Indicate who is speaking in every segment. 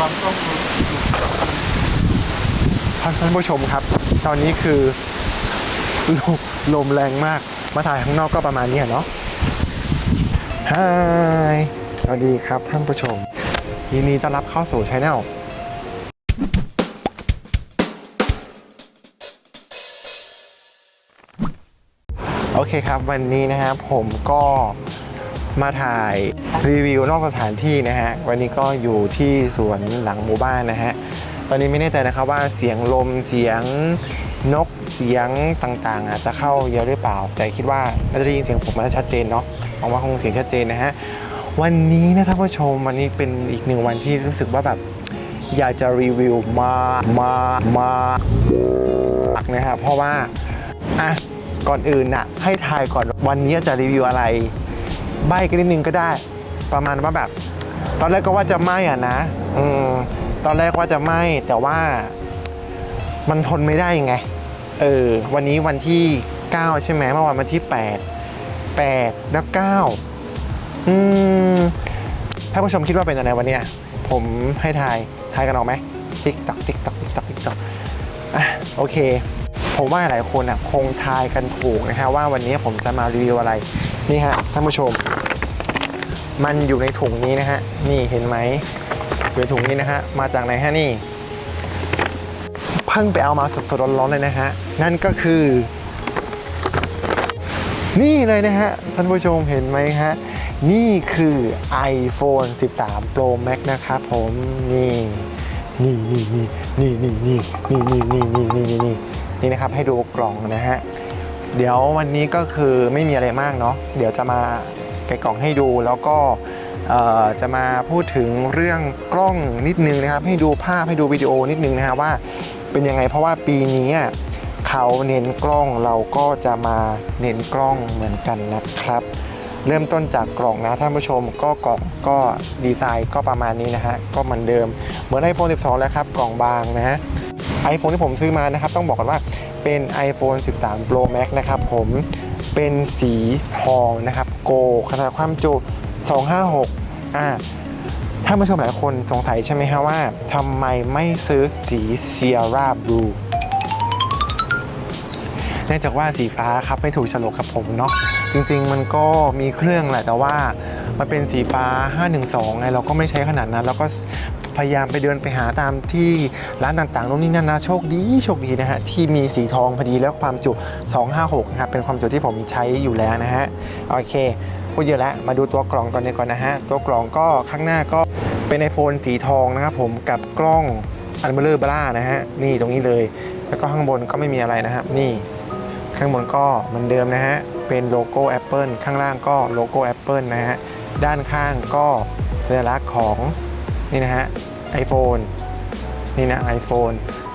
Speaker 1: วังต้อง
Speaker 2: ท่านผู้ชมครับ ตอนนี้คือลมลมแรงมาก มาถ่ายข้างนอกก็ประมาณนี้เนาะฮายสวัสดีครับท่านผู้ชม ยินดีต้อนรับเข้าสู่ช anel โอเคครับวันนี้นะครับผมก็ มาถ่ายรีวิวนอกสถานที่นะฮะ วันนี้ก็อยู่ที่สวนหลังหมู่บ้านนะฮะ ตอนนี้ไม่แน่ใจนะครับว่าเสียงลมเสียงนกเสียงต่างๆอะจะเข้าเยอะหรือเปล่า แต่คิดว่าน่าจะได้ยินเสียงผมมันชัดเจนเนาะหวังว่าคงเสียงชัดเจนนะฮะ วันนี้นะท่านผู้ชมวันนี้เป็นอีกหนึ่งวันที่รู้สึกว่าแบบอยากจะรีวิวมามามานะครับเพราะว่าอะก่อนอื่นน่ะให้ทายก่อนวันนี้จะรีวิวอะไร ใบกันนิดนึงก็ได้ ประมาณว่าแบบ ตอนแรกก็ว่าจะไหมอะนะอืมตอนแรกว่าจะไหมแต่ว่ามันทนไม่ได้ไง เออ วันนี้วันที่ 9 ใช่ไหมเมื่อวานวันที่ 8 8 แล้ว 9 อืมถ้าผู้ชมคิดว่าเป็นอะไรวันเนี้ยผมให้ทาย ทายกันออกไหมติ๊กตักติ๊กตักติ๊กตักติ๊กตักอะโอเค ผมว่าหลายคนอะคงทายกันถูกนะฮะว่าวันนี้ผมจะมารีวิวอะไร นี่ฮะท่านผู้ชม มันอยู่ในถุงนี้นะฮะ นี่เห็นไหมอยู่ในถุงนี้นะฮะ มาจากไหนฮะนี่เพิ่งไปเอามาสดๆร้อนๆเลยนะฮะ นั่นก็คือ นี่เลยนะฮะ ท่านผู้ชมเห็นไหมฮะ นี่คือ iPhone 13 Pro Max นะครับผมนี่นี่นี่นี่นี่นี่นี่นี่นี่นี่นี่นี่นี่นี่นี่นะครับให้ดูกล่องนะฮะ เดี๋ยววันนี้ก็คือไม่มีอะไรมากเนาะเดี๋ยวจะมาแกะกล่องให้ดูแล้วก็จะมาพูดถึงเรื่องกล้องนิดนึงนะครับ ให้ดูภาพให้ดูวิดีโอนิดนึงนะฮะว่าเป็นยังไงเพราะว่าปีนี้เขาเน้นกล้องเราก็จะมาเน้นกล้องเหมือนกันนะครับ เริ่มต้นจากกล่องนะท่านผู้ชมก็กล่องก็ดีไซน์ก็ประมาณนี้นะฮะก็เหมือนเดิมเหมือน iPhone 12 แล้วครับกล่องบางนะฮะ iPhone ที่ผมซื้อมานะครับ ต้องบอกก่อนว่า เป็น iPhone 13 Pro Max นะครับผมเป็นสีทองนะครับโกขนาดความจุ 256อ่าท่าผู้ชมหลายคนสงสัยใช่ไหมฮะว่าทำไมไม่ซื้อสี Sierra Blue เนื่องจากว่าสีฟ้าครับไม่ถูกฉลกกับผมเนาะจริงๆ มันก็มีเครื่องแหละแต่ว่ามันเป็นสีฟ้า 512ไงเราก็ไม่ใช้ขนาดนั้น แล้วก็ พยายามไปเดินไปหาตามที่ร้านต่างๆโน่นนี่นั่นนะโชคดีโชคดีนะฮะที่มีสีทองพอดีแล้วความจุ 256นะครับเป็นความจุที่ผมใช้อยู่แล้วนะฮะโอเคพูดเยอะแล้วมาดูตัวกล่องก่อนดีกว่อนนะฮะตัวกล่องก็ข้างหน้าก็เป็น iPhone สีทองนะครับผมกับกล้องอันเบลอร์บล่านะฮะนี่ตรงนี้เลย แล้วก็ข้างบนก็ไม่มีอะไรนะครับนี่ข้างบนก็เหมือนเดิมนะฮะ เป็นโลโก้ Apple ข้างล่างก็โลโก้ Apple นะฮะ ด้านข้างก็สัญลักษณ์ของ นี่นะฮะ iPhone นี่นะ iPhone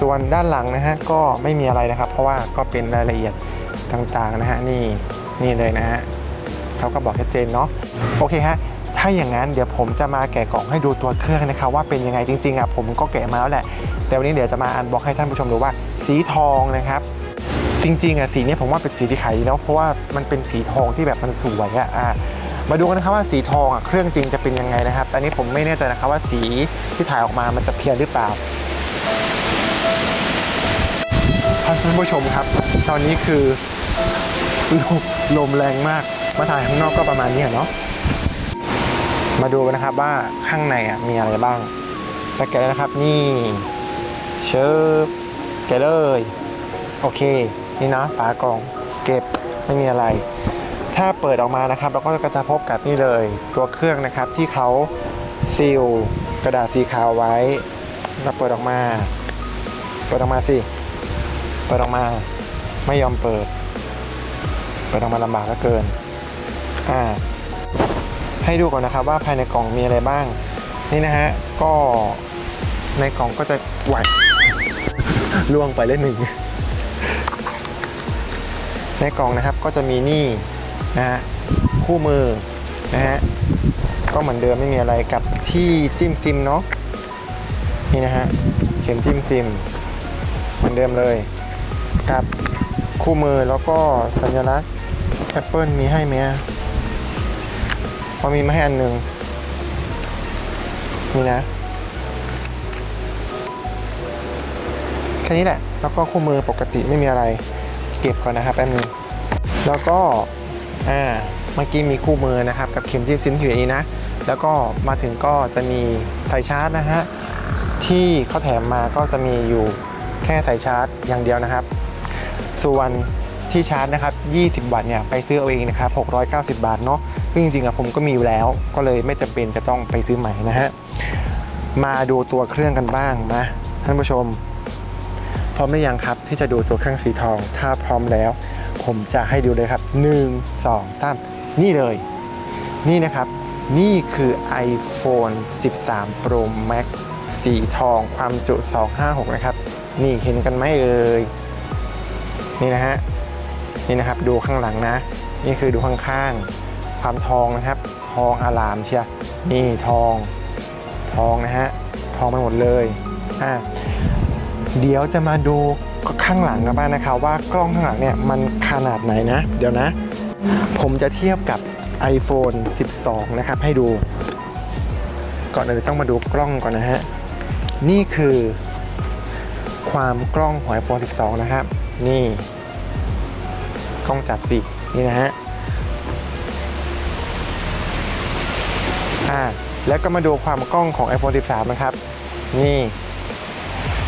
Speaker 2: ส่วนด้านหลังนะฮะก็ไม่มีอะไรนะครับ เพราะว่าก็เป็นรายละเอียดต่างๆนะฮะนี่นี่เลยนะฮะเขาก็บอกชัดเจนเนาะโอเคฮะถ้าอย่างนั้นเดี๋ยวผมจะมาแกะกล่องให้ดูตัวเครื่องนะครับว่าเป็นยังไงจริงๆอะผมก็แกะมาแล้วแหละ แต่วันนี้เดี๋ยวจะมาอันบอกให้ท่านผู้ชมดูว่า สีทองนะครับ จริงๆอะสีนี้ผมว่าเป็นสีที่ขายดีแล้วเพราะว่ามันเป็นสีทองที่แบบมันสวยอะ มาดูกันนะครับว่าสีทองอะเครื่องจริงจะเป็นยังไงนะครับอันนี้ผมไม่แน่ใจนะครับว่าสีที่ถ่ายออกมามันจะเพี้ยนหรือเปล่าท่านผู้ชมครับ ตอนนี้คือลมลมแรงมาก มาถ่ายข้างนอกก็ประมาณนี้เนาะมาดูกันนะครับว่าข้างในอะมีอะไรบ้างจะแกะแล้วนะครับนี่เชิญแกเลย โอเค นี่นะฝากล่องเก็บไม่มีอะไร ถ้าเปิดออกมานะครับเราก็จะพบกับนี่เลย ตัวเครื่องนะครับที่เขาซีลกระดาษสีขาวไว้แล้วเปิดออกมา เปิดออกมาสิเปิดออกมาไม่ยอมเปิด เปิดออกมาลำบากเหลือเกินอ่าให้ดูก่อนนะครับว่าภายในกล่องมีอะไรบ้าง นี่นะฮะก็ในกล่องก็จะไหวล่วงไปเล่นหนึ่งในกล่องนะครับก็จะมีนี่ นะฮะคู่มือนะฮะก็เหมือนเดิมไม่มีอะไรกับที่จิ้มซิมเนาะนี่นะฮะเข็มจิ้มซิม เหมือนเดิมเลยกับคู่มือแล้วก็สัญลักษณ์ Apple มีให้ไหมพอมีมาให้อันหนึ่งนี่นะแค่นี้แหละ แล้วก็คู่มือปกติไม่มีอะไร เก็บก่อนนะครับแป๊บนึงแล้วก็ อ่าเมื่อกี้มีคู่มือนะครับ กับเข็มจิ้มซิ้นอยู่อย่างนี้นะ แล้วก็มาถึงก็จะมีสายชาร์จนะฮะที่เขาแถมมาก็จะมีอยู่แค่สายชาร์จอย่างเดียวนะครับ ส่วนที่ชาร์จนะครับ 20 วัตต์เนี่ยไปซื้อเอาเองนะครับ 690 บาทเนาะซึ่งจริงๆอะผมก็มีอยู่แล้ว ก็เลยไม่จำเป็นจะต้องไปซื้อใหม่นะฮะ มาดูตัวเครื่องกันบ้างนะท่านผู้ชม พร้อมหรือยังครับที่จะดูตัวเครื่องสีทอง ถ้าพร้อมแล้ว ผมจะให้ดูเลยครับ 1 2 3 นี่เลย นี่นะครับ นี่คือ iPhone 13 Pro Max สีทองความจุ 256 นะครับ นี่เห็นกันไหมเอ่ยนี่นะฮะนี่นะครับดูข้างหลังนะ นี่คือดูข้างๆความทองนะครับ ทองอารามเชียนี่ทอง ทองนะฮะทองไปหมดเลยอะเดี๋ยวจะมาดู ข้างหลังกันบ้างนะครับว่ากล้องข้างหลังเนี่ยมันขนาดไหนนะ เดี๋ยวนะ ผมจะเทียบกับ iPhone 12 นะครับ ให้ดู ก่อนอื่นต้องมาดูกล้องก่อนนะฮะ นี่คือความกล้องของ iPhone 12 นะครับ นี่ กล้องจับสินี่นะฮะอ่าแล้วก็มาดูความกล้องของ iPhone 13 นะครับ นี่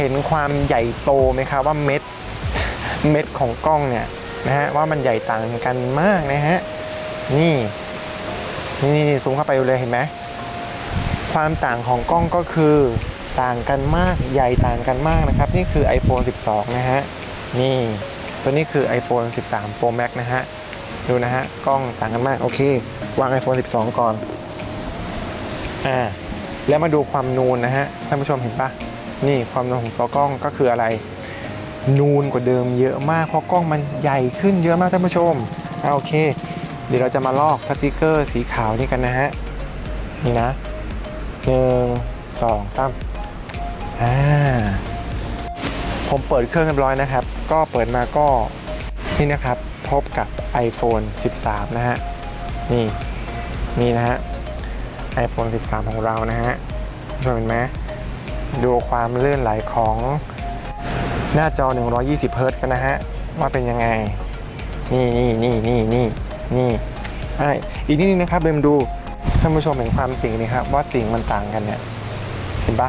Speaker 2: เห็นความใหญ่โตไหมครับว่าเม็ดเม็ดของกล้องเนี่ยนะฮะว่ามันใหญ่ต่างกันมากนะฮะนี่นี่นี่ซูมเข้าไปดูเลยเห็นไหมความต่างของกล้องก็คือต่างกันมากใหญ่ต่างกันมากนะครับ นี่คือ iPhone 12 นะฮะนี่ตัวนี้คือ iPhone 13 Pro Max นะฮะดูนะฮะกล้องต่างกันมากโอเค วาง iPhone 12 ก่อนอ่าแล้วมาดูความนูนนะฮะท่านผู้ชมเห็นปะ นี่ความนูนของตัวกล้องก็คืออะไร นูนกว่าเดิมเยอะมากเพราะกล้องมันใหญ่ขึ้นเยอะมากท่านผู้ชมอ่าโอเค เดี๋ยวเราจะมาลอกสติกเกอร์สีขาวนี่กันนะฮะนี่นะหนึ่งสองสามอ่าผมเปิดเครื่องเรียบร้อยนะครับ ก็เปิดมาก็นี่นะครับพบกับ iPhone 13 นะฮะ นี่นี่นะฮะ iPhone 13 ของเรานะฮะเห็นไหม ดูความลื่นไหลของหน้าจอ 120เฮิรต์กันนะฮะ ว่าเป็นยังไง นี่นี่นี่นี่นี่นี่อะอีกนิดนึงนะครับเดิมดูท่านผู้ชมเห็นความติ่งนี่ครับ ว่าติ่งมันต่างกันเนี่ย เห็นปะ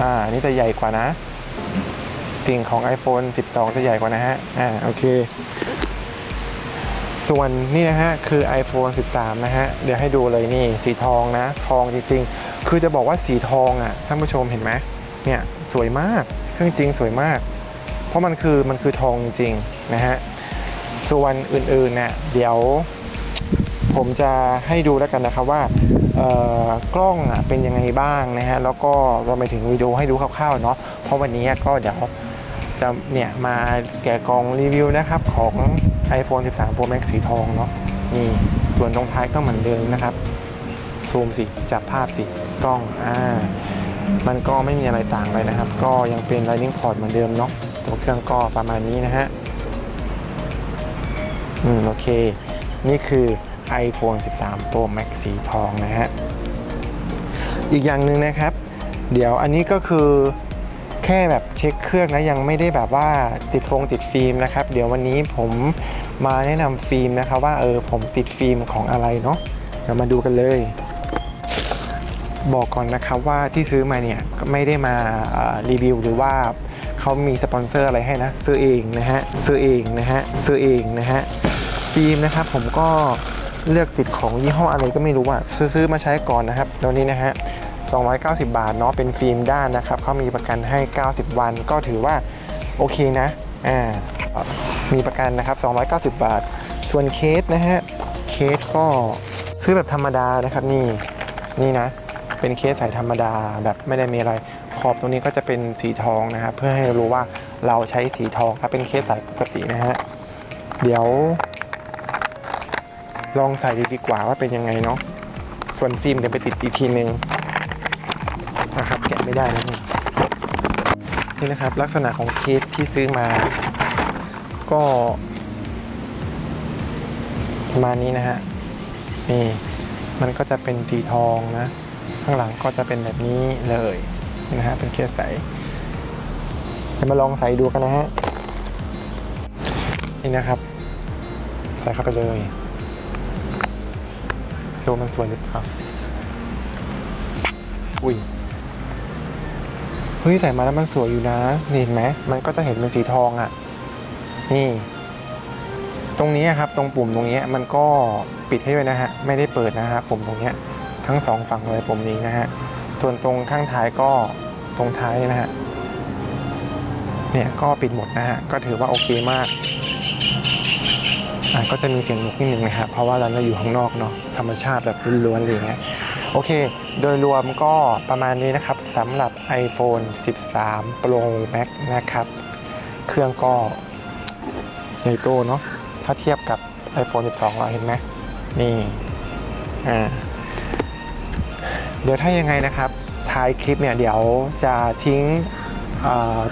Speaker 2: อ่านี่จะใหญ่กว่านะ ติ่งของ iPhone 12 จะใหญ่กว่านะฮะ อ่าโอเค ส่วนนี่นะฮะ คือ iPhone 13 นะฮะ เดี๋ยวให้ดูเลยนี่ สีทองนะ ทองจริงๆ คือจะบอกว่าสีทองอะท่านผู้ชมเห็นไหมเนี่ยสวยมากเครื่องจริงสวยมาก เพราะมันคือมันคือทองจริงนะฮะส่วนอื่นๆเนี่ยเดี๋ยว ผมจะให้ดูแล้วกันนะครับว่ากล้องอะเป็นยังไงบ้างนะฮะแล้วก็รวมไปถึงวิดีโอให้ดูคร่าวๆเนาะเพราะวันนี้ก็เดี๋ยวจะเนี่ยมาแกะกล่องรีวิวนะครับของ iPhone 13 Pro Max สีทองเนาะนี่ส่วนตรงท้ายก็เหมือนเดิมนะครับ ซูมสิจับภาพสิกล้องอ่ามันก็ไม่มีอะไรต่างเลยนะครับ ก็ยังเป็น Lightning Port เหมือนเดิมเนาะตัวเครื่องก็ประมาณนี้นะฮะอืมโอเค นี่คือ iPhone 13 Pro Max สีทองนะฮะ อีกอย่างหนึ่งนะครับ เดี๋ยวอันนี้ก็คือแค่แบบเช็คเครื่องนะยังไม่ได้แบบว่าติดฟงติดฟิล์มนะครับ เดี๋ยววันนี้ผมมาแนะนำฟิล์มนะครับว่าเออผมติดฟิล์มของอะไรเนาะเดี๋ยวมาดูกันเลย บอกก่อนนะครับว่าที่ซื้อมาเนี่ยไม่ได้มารีวิวหรือว่าเขามีสปอนเซอร์อะไรให้นะ ซื้อเองนะฮะซื้อเองนะฮะซื้อเองนะฮะฟิล์มนะครับผมก็เลือกติดของยี่ห้ออะไรก็ไม่รู้อะซื้อซื้อมาใช้ก่อนนะครับตัวนี้นะฮะ290 บาทเนาะเป็นฟิล์มด้านนะครับเขามีประกันให้ 90 วันก็ถือว่าโอเคนะอ่ามีประกันนะครับ 290 บาท ส่วนเคสนะฮะเคสก็ซื้อแบบธรรมดานะครับนี่นี่นะ เป็นเคสใส่ธรรมดาแบบไม่ได้มีอะไร ขอบตรงนี้ก็จะเป็นสีทองนะครับเพื่อให้รู้ว่าเราใช้สีทองถ้าเป็นเคสใส่ปกตินะฮะเดี๋ยว ลองใส่ดูดีกว่าว่าเป็นยังไงเนาะส่วนฟิล์มเดี๋ยวไปติดอีกทีนึงนะครับแกะไม่ได้นะนี่นี่นะครับ ลักษณะของเคสที่ซื้อมา ก็ประมาณนี้นะฮะนี่มันก็จะเป็นสีทองนะ ข้างหลังก็จะเป็นแบบนี้เลยนะฮะเป็นเคสใสจะมาลองใส่ดูกันนะฮะนี่นะครับ ใส่เข้าไปเลยโชว์มันสวยหรือเปล่าอุ้ยเฮ้ยใส่มาแล้วมันสวยอยู่นะนี่เห็นไหมมันก็จะเห็นเป็นสีทองอะ่ะ นี่ ตรงนี้ครับ ตรงปุ่มตรงนี้มันก็ปิดให้ด้วยนะฮะ ไม่ได้เปิดนะฮะปุ่มตรงเนี้ย ทั้งสองฝั่งเลยปุ่มนี้นะฮะ ส่วนตรงข้างท้ายก็ตรงท้ายนะฮะ เนี่ยก็ปิดหมดนะฮะ ก็ถือว่าโอเคมากอะก็จะมีเสียงนกนิดนึงนะครับเพราะว่าเราอยู่ข้างนอกเนาะธรรมชาติแบบล้วนๆเลยางเงี้ยโอเค โดยรวมก็ประมาณนี้นะครับสำหรับ iPhone 13 Pro Max นะครับ เครื่องก็ใหญ่โตเนาะถ้าเทียบกับ iPhone 12เราเห็นไหมนี่ อ่า เดี๋ยวถ้ายังไงนะครับท้ายคลิปเนี่ยเดี๋ยวจะทิ้ง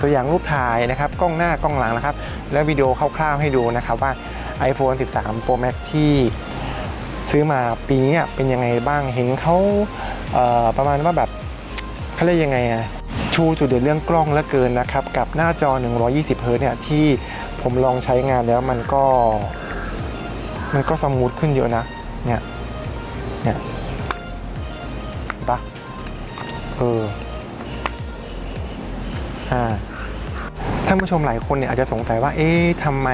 Speaker 2: ตัวอย่างรูปถ่ายนะครับกล้องหน้ากล้องหลังนะครับ แล้ววิดีโอคร่าวๆให้ดูนะครับว่า iPhone 13 Pro Max ที่ซื้อมาปีนี้เป็นยังไงบ้างเห็นเขาเประมาณว่าแบบเขาเรียกยังไงอะชูจุดเด่นเรื่องกล้องเหลือเกินนะครับ กับหน้าจอ 120เฮิร์ตซ์เนี่ยที่ผมลองใช้งานแล้วมันก็ มันก็สมูทขึ้นเยอะนะเนี่ยเนี่ย เอออ่าท่านผู้ชมหลายคนเนี่ยอาจจะสงสัยว่า เอ๊ะทำไม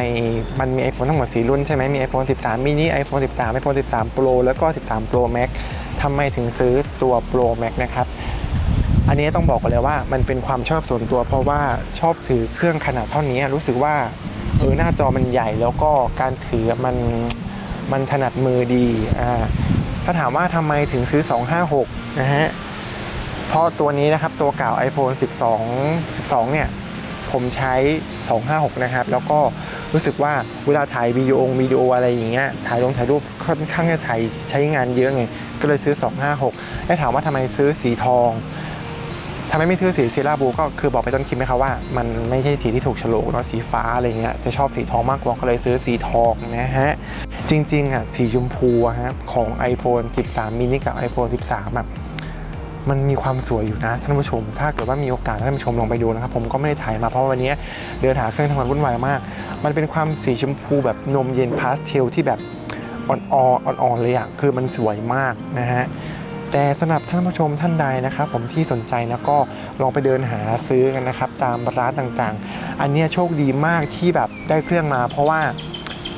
Speaker 2: มันมี iPhone ทั้งหมด 4 รุ่นใช่ไหมมี iPhone 13 mini iPhone 13 iPhone 13 Pro แล้วก็ 13 Pro Max ทำไมถึงซื้อตัว Pro Max นะครับ อันนี้ต้องบอกก่อนเลยว่ามันเป็นความชอบส่วนตัว เพราะว่าชอบถือเครื่องขนาดเท่านี้ รู้สึกว่าเออหน้าจอมันใหญ่แล้วก็การถือมันมันถนัดมือดีอ่าถ้าถามว่าทำไมถึงซื้อ 256 นะฮะ เพราะตัวนี้นะครับตัวเก่า iPhone 12 12 เนี่ย ผมใช้ 256 นะครับ แล้วก็รู้สึกว่าเวลาถ่ายวิดีโอวิดีโออะไรอย่างเงี้ยถ่ายลงถ่ายรูปค่อนข้างจะถ่ายใช้งานเยอะไง ก็เลยซื้อ 256 แล้วถามว่าทำไมซื้อสีทองทำไมไม่ซื้อสีเซราบูก็คือบอกไปต้นคลิปไหมครับว่า มันไม่ใช่สีที่ถูกฉลกเนาะสีฟ้าอะไรเงี้ยจะชอบสีทองมากกว่าก็เลยซื้อสีทองนะฮะ จริงๆอะสีชมพูฮะของ iPhone 13 mini กับ iPhone 13แบบ มันมีความสวยอยู่นะท่านผู้ชม ถ้าเกิดว่ามีโอกาสท่านผู้ชมลองไปดูนะครับ ผมก็ไม่ได้ถ่ายมาเพราะวันนี้เดินหาเครื่องทำงานวุ่นวายมาก มันเป็นความสีชมพูแบบนมเย็นพาสเทลที่แบบอ่อนๆอ่อนๆเลยอะคือมันสวยมากนะฮะแต่สำหรับท่านผู้ชมท่านใดนะครับผมที่สนใจนะก็ลองไปเดินหาซื้อกันนะครับ ตามร้านต่างๆ อันเนี้ยโชคดีมากที่แบบได้เครื่องมา เพราะว่า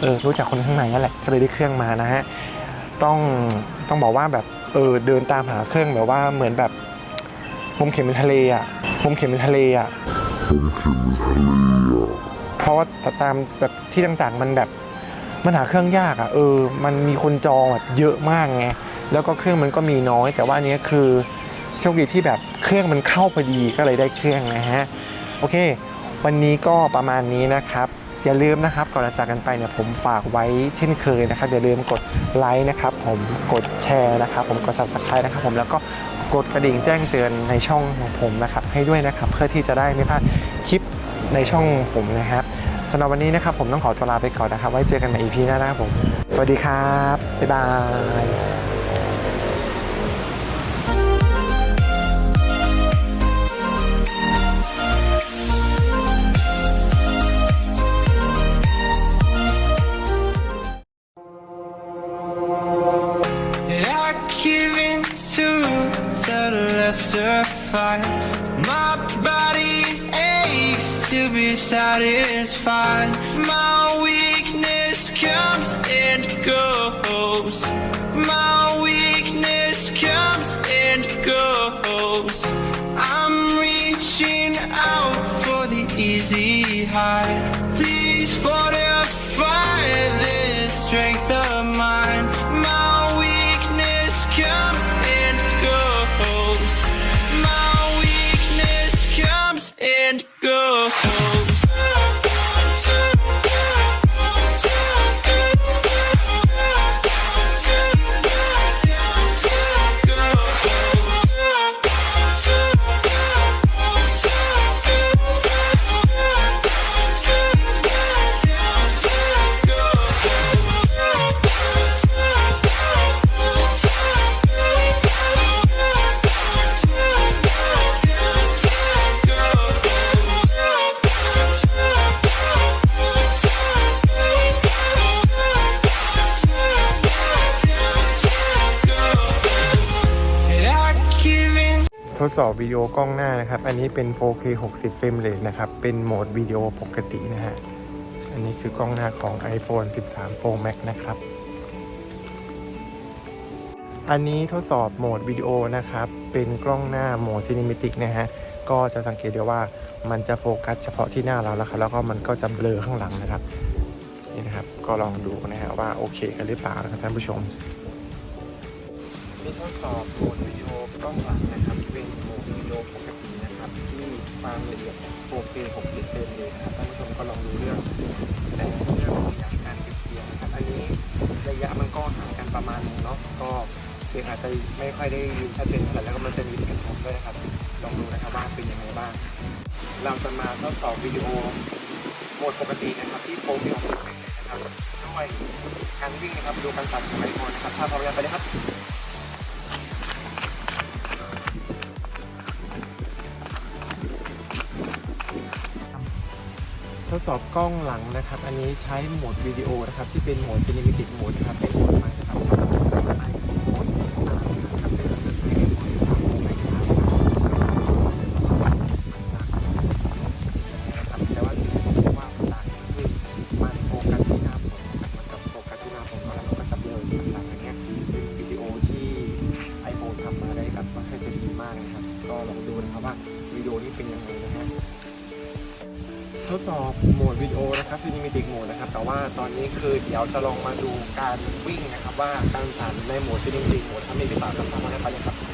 Speaker 2: เออรู้จักคนข้างในนั่นแหละก็เลยได้เครื่องมานะฮะต้องต้องบอกว่าแบบ เออเดินตามหาเครื่องแบบว่าเหมือนแบบผมเข็มในทะเลอะผมเข็มในทะเลอะเพราะว่าตามแบบที่ต่างๆ มันแบบมันหาเครื่องยากอะเออ มันมีคนจองแบบเยอะมากไงแล้วก็เครื่องมันก็มีน้อย แต่ว่าอันนี้คือโชคดีที่แบบเครื่องมันเข้าพอดีก็เลยได้เครื่องนะฮะโอเค วันนี้ก็ประมาณนี้นะครับ อย่าลืมนะครับก่อนจะจากกันไปเนี่ยผมฝากไว้เช่นเคยนะครับอย่าลืมกดไลค์นะครับผมกดแชร์นะครับผมกด subscribe นะครับผมแล้วก็กดกระดิ่งแจ้งเตือนในช่องของผมนะครับให้ด้วยนะครับเพื่อที่จะได้ไม่พลาดคลิปในช่องผมนะครับสำหรับวันนี้นะครับผมต้องขอตัวลาไปก่อนนะครับ ไว้เจอกันใน EP หน้านะครับผม สวัสดีครับ บ๊ายบาย
Speaker 1: fight. My body aches to be satisfied. My weakness comes and goes. My weakness comes and goes. I'm reaching out for the easy high.
Speaker 2: สอบวิดีโอกล้องหน้านะครับ อันนี้เป็น 4K 60เฟรมเรทนะครับ เป็นโหมดวิดีโอปกตินะฮะ อันนี้คือกล้องหน้าของ iPhone 13 Pro Max นะครับ อันนี้ทดสอบโหมดวิดีโอนะครับ เป็นกล้องหน้าโหมด Cinematic นะฮะ ก็จะสังเกตได้ว่ามันจะโฟกัสเฉพาะที่หน้าเราแล้วครับ แล้วก็มันก็จะเบลอข้างหลังนะครับ นี่นะครับ ก็ลองดูนะฮะว่าโอเคกันหรือเปล่านะครับท่านผู้ชม นี่ทดสอบโหมดวิดีโอกล้องหลังนะครับเป็นโหมดวิดีโอปกตินะครับ ที่ความละเอียด 4K 60เฟรมเลยนะครับท่านผู้ชมก็ลองดูเรื่องแสงเรื่องเสียงการเก็บเสียงนะครับอันนี้ระยะมันก็ห่างกันประมาณนึงเนาะก็เสียงอาจจะไม่ค่อยได้ยินชัดเจนเท่าไหร่แล้วก็มันจะมีเสียงผมด้วยนะครับลองดูนะครับว่าเป็นยังไงบ้าง เราจะมาทดสอบวิดีโอโหมดปกตินะครับที่ 4K 60เฟรมเลยนะครับด้วยการวิ่งนะครับดูการตัดของไอโฟนนะครับถ้าพร้อมแล้วไปเลยครับ สอบกล้องหลังนะครับ อันนี้ใช้โหมดวิดีโอนะครับ ที่เป็นโหมดซีนิมิติโหมดนะครับเป็นโหมด ทดสอบโหมดวิดีโอนะครับฟินิมิติกโหมดนะครับ แต่ว่าตอนนี้คือเดี๋ยวจะลองมาดูการวิ่งนะครับ ว่าการสั่นในโหมดฟินิมิติกโหมดทำได้หรือเปล่าครับทำได้ไหมครับ